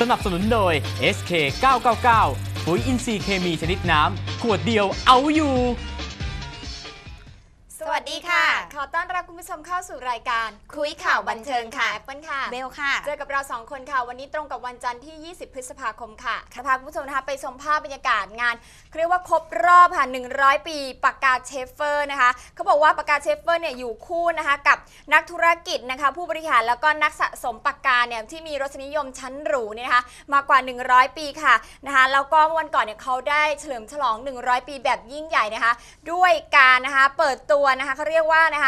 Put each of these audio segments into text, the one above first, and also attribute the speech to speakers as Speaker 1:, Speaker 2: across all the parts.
Speaker 1: สนับสนุนโดย SK 999ปุ๋ยอินทรีย์เคมีชนิดน้ำ ขวดเดียวเอาอยู่
Speaker 2: สวัสดีค่ะ อต้อนรับคุณผู้ชมเข้าสู่รายการคุยข่าวบันเทิงค่ะแอปเปิลค่ะ
Speaker 3: เบลค่ะ
Speaker 2: เจอกับเราสองคนค่ะ วันนี้ตรงกับวันจันทร์ที่ 20 พฤษภาคมค่ะจะพาคุณผู้ชมนะคะไปชมภาพบรรยากาศงานเรียกว่าครบรอบค่ะ 100 ปีปากกาเชฟเฟอร์นะคะเขาบอกว่าปากกาเชฟเฟอร์เนี่ยอยู่คู่นะคะกับนักธุรกิจนะคะ ผู้บริหารแล้วก็นักสะสมปากกาเนี่ยที่มีรสนิยมชั้นหรูเนี่ยนะคะมากว่า 100 ปีค่ะนะคะแล้วก็วันก่อนเนี่ยเขาได้เฉลิมฉลอง 100 ปีแบบยิ่งใหญ่นะคะ ด้วยการนะคะเปิดตัวนะคะเขาเรียกว่านะคะ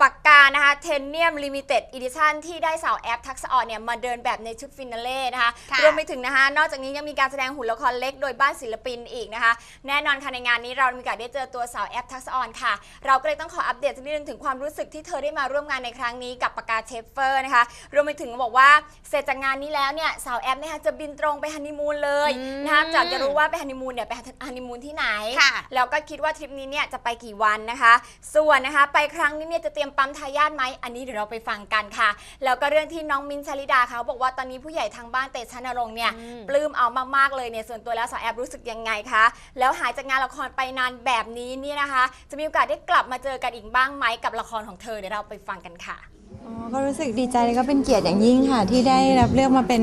Speaker 2: ปากกานะคะเทนเนียมลิมิเต็ดอีดิชั่นที่ได้สาวแอปทักษะออนเนี่ยมาเดินแบบในชุดฟินาเล่นะคะ
Speaker 3: ค่ะ
Speaker 2: รวมไปถึงนะคะ นอกจากนี้ยังมีการแสดงหุ่นละครเล็กโดยบ้านศิลปินอีกนะคะ แน่นอนค่ะในงานนี้เรามีโอกาสได้เจอตัวสาวแอปทักษะออนค่ะ เราก็เลยต้องขออัปเดตสักนิดนึงถึงความรู้สึกที่เธอได้มาร่วมงานในครั้งนี้กับปากกาเชฟเฟอร์นะคะรวมไปถึงบอกว่าเสร็จจากงานนี้แล้วเนี่ยสาวแอปนะคะจะบินตรงไปฮันนีมูนเลย
Speaker 3: อืม
Speaker 2: นะคะจากจะรู้ว่าไปฮันนีมูนเนี่ยไปฮันนีมูนที่ไหน
Speaker 3: ค่ะ
Speaker 2: แล้วก็คิดว่าทริปนี้เนี่ยจะไปกี่วันนะคะ ส่วนนะคะไปครั้งนี้เนี่ยจะเตรียมปั๊มทายาทไหมอันนี้เดี๋ยวเราไปฟังกันค่ะ แล้วก็เรื่องที่น้องมินท์ชลิดาเขาบอกว่าตอนนี้ผู้ใหญ่ทางบ้านเตชะนรงค์เนี่ย
Speaker 3: อืม
Speaker 2: ปลื้มเอามากๆเลยเนี่ยส่วนตัวแล้วสาวแอบรู้สึกยังไงคะแล้วหายจากงานละครไปนานแบบนี้เนี่ยนะคะ จะมีโอกาสได้กลับมาเจอกันอีกบ้างไหมกับละครของเธอเดี๋ยวเราไปฟังกันค่ะ
Speaker 4: อ๋อก็รู้สึกดีใจแล้วก็เป็นเกียรติอย่างยิ่งค่ะ ที่ได้รับเลือกมาเป็น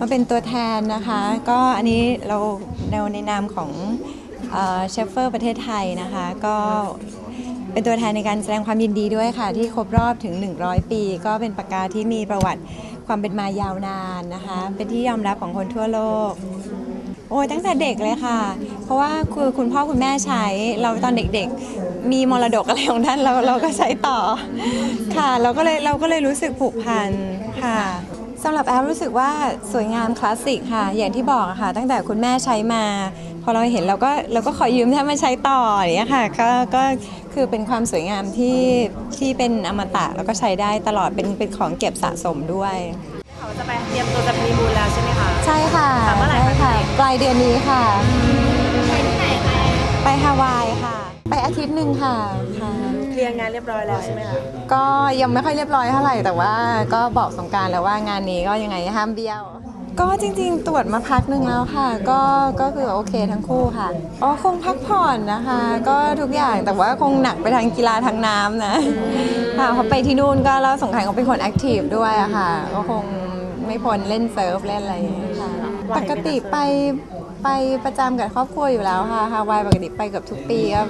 Speaker 4: มาเป็นตัวแทนนะคะ ก็อันนี้เราในในนามของเชฟเฟอร์ประเทศไทยนะคะ ก็ เป็นตัวแทนในการแสดงความยินดีด้วยค่ะ ที่ครบรอบถึง 100 ปี ก็เป็นปากกาที่มีประวัติความเป็นมายาวนานนะคะ เป็นที่ยอมรับของคนทั่วโลก โอ้ยตั้งแต่เด็กเลยค่ะ เพราะว่าคือคุณพ่อคุณแม่ใช้เราตอนเด็กๆ มีมรดกอะไรของท่านเราเราก็ใช้ต่อค่ะ เราก็เลยเราก็เลยรู้สึกผูกพันค่ะสำหรับแอฟรู้สึกว่าสวยงามคลาสสิกค่ะ อย่างที่บอกค่ะ ตั้งแต่คุณแม่ใช้มา พอเราเห็นเราก็เราก็ขอยืมท่านมาใช้ต่ออย่างเงี้ยค่ะก็ก็ คือเป็นความสวยงามที่ที่เป็นอมตะแล้วก็ใช้ได้ตลอดเป็นเป็นของเก็บสะสมด้วย
Speaker 5: เขาจะไปเตรียมตัวจะมีมูลแล้วใช่ไหมคะ
Speaker 4: ใช่ค่ะ
Speaker 5: ค่ะเมื่อไหร่คะ
Speaker 4: ใช่ค่ะ ปลายเดือนนี้ค่ะไปฮาวายค่ะ ไปอาทิตย์หนึ่งค่ะค่ะ
Speaker 5: เคลียร์งานเรียบร้อยแล้วใช่ไหมคะ
Speaker 4: ก็ยังไม่ค่อยเรียบร้อยเท่าไหร่แต่ว่าก็บอกสงกรารแล้วว่างานนี้ก็ยังไงห้ามเบี้ยว ก็จริงๆ ตรวจมาพักหนึ่งแล้วค่ะ ก็ก็คือโอเคทั้งคู่ค่ะอ๋อคงพักผ่อนนะคะ ก็ทุกอย่างแต่ว่าคงหนักไปทางกีฬาทางน้ำนะค่ะเพราะไปที่นู่นก็แล้วสงกรารเขาเป็นคนแอคทีฟด้วยอะค่ะ ก็คงไม่พ้นเล่นเซิร์ฟเล่นอะไรอย่างเงี้ยค่ะปกติไปไปประจำกับครอบครัวอยู่แล้วค่ะฮาวายปกติไปเกับทุกปีก็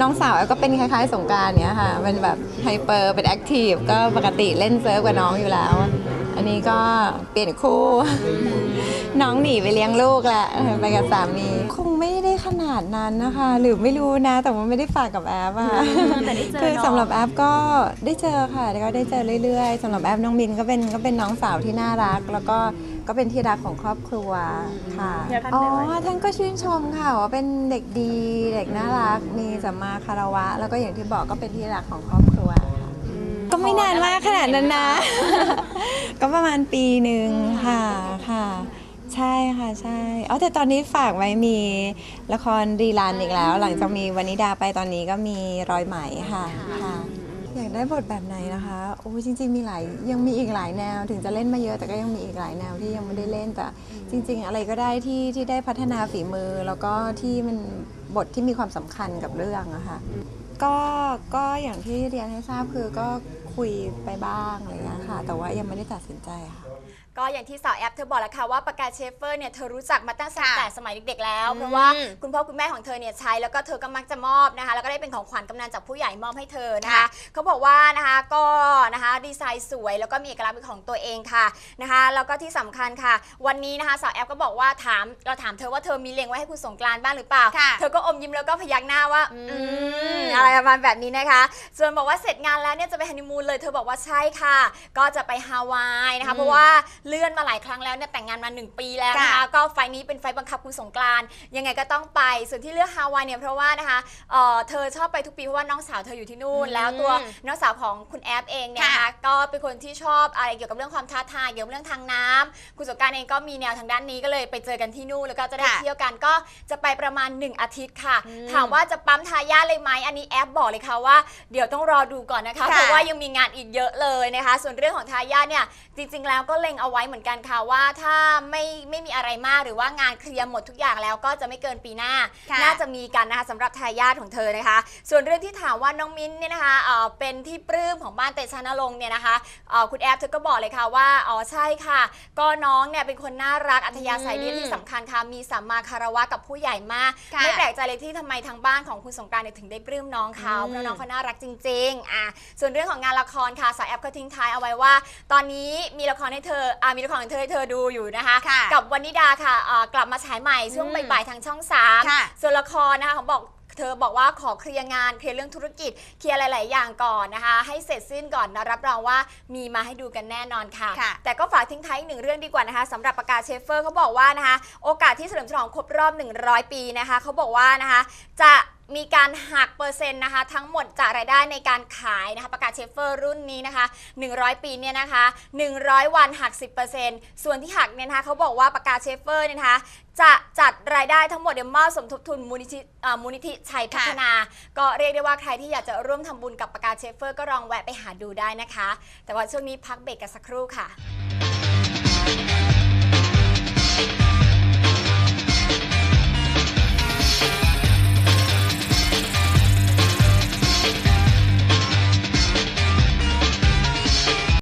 Speaker 4: น้องสาวก็เป็นคล้ายๆ สงกรารเนี้ยค่ะเป็นแบบไฮเปอร์เป็นแอคทีฟก็ปกติเล่นเซิร์ฟกับน้องอยู่แล้ว อันนี้ก็เปลี่ยนคู่ น้องหนีไปเลี้ยงลูกแหละไปกับสามีคงไม่ได้ขนาดนั้นนะคะ หรือไม่รู้นะ แต่ว่าไม่ได้ฝากกับแอปอะ
Speaker 5: แต่ได้เจอ
Speaker 4: คือ
Speaker 5: เนอะ
Speaker 4: สำหรับแอปก็ได้เจอค่ะแล้วก็ได้เจอเรื่อยๆสำหรับแอปน้องบินก็เป็นก็เป็นน้องสาวที่น่ารัก แล้วก็ ก็เป็นที่รักของครอบครัวค่ะ
Speaker 5: แล้วท่าน
Speaker 4: อ๋อ
Speaker 5: เป็นไง
Speaker 4: ท่านก็ชื่นชมค่ะว่าเป็นเด็กดีเด็กน่ารักมีสัมมาคารวะ แล้วก็อย่างที่บอกก็เป็นที่รักของครอบครัวค่ะก็ไม่นานมากขนาดนั้นนะ ก็ประมาณปีหนึ่งค่ะค่ะ ใช่ค่ะใช่อ๋อแต่ตอนนี้ฝากไว้มีละครรีรันอีกแล้ว หลังจากมีวานิดาไปตอนนี้ก็มีรอยไหมค่ะค่ะ อยากได้บทแบบไหนนะคะโอ้ยจริง ๆ มีหลายยังมีอีกหลายแนว ถึงจะเล่นมาเยอะแต่ก็ยังมีอีกหลายแนวที่ยังไม่ได้เล่นแต่ จริง ๆ อะไรก็ได้ที่ที่ได้พัฒนาฝีมือ แล้วก็ที่มันบทที่มีความสำคัญกับเรื่องอะค่ะก็ก็อย่างที่เรียนให้ทราบคือก็ คุยไปบ้างอะไรอย่างเงี้ยค่ะ แต่ว่ายังไม่ได้ตัดสินใจค่ะ
Speaker 2: ก็อย่างที่สาวแอปเธอบอกแล้วค่ะว่าปากกาเชฟเฟอร์เนี่ยเธอรู้จักมาตั้ง
Speaker 3: ค่ะ
Speaker 2: แต่สมัยเด็กๆแล้ว
Speaker 3: อืม
Speaker 2: เพราะว่าคุณพ่อคุณแม่ของเธอเนี่ยใช้แล้วก็เธอก็มักจะมอบนะคะ แล้วก็ได้เป็นของขวัญกำนันจากผู้ใหญ่มอบให้เธอนะคะ
Speaker 3: ค่ะ
Speaker 2: เขาบอกว่านะคะก็ นะคะ ดีไซน์สวยแล้วก็มีเอกลักษณ์เป็นของตัวเองค่ะนะคะแล้วก็ที่สำคัญค่ะ วันนี้นะคะสาวแอปก็บอกว่าถามเราถามเธอว่าเธอมีเล็งไว้ให้คุณสงกรานต์บ้างหรือเปล่า
Speaker 3: ค่ะ
Speaker 2: เธอก็อมยิ้มแล้วก็พยักหน้าว่า
Speaker 3: อืม
Speaker 2: อืมอะไรประมาณแบบนี้นะคะ ส่วนบอกว่าเสร็จงานแล้วเนี่ยจะไปฮันนีมูนเลยเธอบอกว่าใช่ค่ะ ก็จะไปฮาวายนะคะ เพราะว่าเลื่อนมาหลายครั้งแล้วเนี่ยแต่งงานมา1ปีแล้วนะคะ
Speaker 3: ค่ะ
Speaker 2: ก็ไฟล์นี้เป็นไฟล์บังคับคุณสงกรานต์ยังไงก็ต้องไป ส่วนที่เลือกฮาวายเนี่ยเพราะว่านะคะเอ่อเธอชอบไปทุกปีเพราะว่าน้องสาวเธออยู่ที่นู่น
Speaker 3: อืม
Speaker 2: แล้วตัวน้องสาวของคุณแอฟเองเนี่ยนะคะ
Speaker 3: ค่ะ
Speaker 2: ก็เป็นคนที่ชอบอะไรเกี่ยวกับเรื่องความท้าทายเกี่ยวกับเรื่องทางน้ำคุณสงกรานต์เองก็มีแนวทางด้านนี้ก็เลยไปเจอกันที่นู่นแล้วก็จะได้
Speaker 3: ค่ะ
Speaker 2: เที่ยวกันก็จะไปประมาณ 1 อาทิตย์ค่ะ
Speaker 3: อืม
Speaker 2: ถามว่าจะปั๊มทายาทเลยไหมอันนี้แอปบอกเลยค่ะว่า เดี๋ยวต้องรอดูก่อนนะคะ
Speaker 3: ค่ะ
Speaker 2: เพราะว่ายังมีงานอีกเยอะเลยนะคะ ส่วนเรื่องของทายาทเนี่ยจริง ๆ แล้วก็เล็งเอาไว้ไว้เหมือนกันค่ะว่าถ้าไม่ไม่มีอะไรมากหรือว่างานเคลียร์หมดทุกอย่างแล้วก็จะไม่เกินปีหน้า
Speaker 3: ค่ะ
Speaker 2: น่าจะมีกันนะคะสำหรับทายาทของเธอนะคะ ส่วนเรื่องที่ถามว่าน้องมิ้นท์เนี่ยนะคะเอ่อเป็นที่ปลื้มของบ้านเตชะนรงค์เนี่ยนะคะเอ่อคุณแอฟเธอก็บอกเลยค่ะว่าอ๋อใช่ค่ะ ก็น้องเนี่ยเป็นคนน่ารักอัธยาศัยดี
Speaker 3: อืม
Speaker 2: ที่สำคัญค่ะมีสัมมาคารวะกับผู้ใหญ่มาก
Speaker 3: ค่ะ
Speaker 2: ไม่แปลกใจเลยที่ทำไมทางบ้านของคุณสงกรานต์เนี่ยถึงได้ปลื้มน้องเขา
Speaker 3: อืม
Speaker 2: เพราะน้องเขาน่ารักจริงๆอะส่วนเรื่องของงานละครค่ะสาวแอฟก็ทิ้งท้ายเอาไว้ว่า ตอนนี้มีละครให้เธออะมีละครของเธอให้เธอดูอยู่นะคะ
Speaker 3: ค่ะ
Speaker 2: กับวันนิดาค่ะอ่ากลับมาฉายใหม่ช่วง
Speaker 3: อืม
Speaker 2: บ่ายๆทางช่องสาม
Speaker 3: ค่ะ
Speaker 2: ส่วนละครนะคะเขาบอก เธอบอกว่าขอเคลียร์งานเคลียร์เรื่องธุรกิจเคลียร์หลาย ๆ อย่างก่อนนะคะ ให้เสร็จสิ้นก่อนนะรับรองว่ามีมาให้ดูกันแน่นอนค่ะ
Speaker 3: ค่ะ
Speaker 2: แต่ก็ฝากทิ้งท้ายอีกหนึ่งเรื่องดีกว่านะคะสำหรับประกาศเชฟเฟอร์เขาบอกว่านะคะ โอกาสที่เฉลิมฉลองครบรอบ 100 ปีนะคะเขาบอกว่านะคะ จะ มีการหักเปอร์เซ็นต์นะคะ ทั้งหมดจากรายได้ในการขายนะคะ ประกาศเชฟเฟอร์รุ่นนี้นะคะ 100 ปีเนี่ยนะคะ 100 วันหัก 10%ส่วนที่หักเนี่ยนะคะเขาบอกว่าประกาศเชฟเฟอร์เนี่ยนะคะจะจัดรายได้ทั้งหมดเดี๋ยวมอบสมทบทุนมูลนิธิมูลนิธิชัยพัฒนา ก็เรียกได้ว่าใครที่อยากจะร่วมทำบุญกับประกาศเชฟเฟอร์ก็ลองแวะไปหาดูได้นะคะ แต่ว่าช่วงนี้พักเบรกกันสักครู่ค่ะ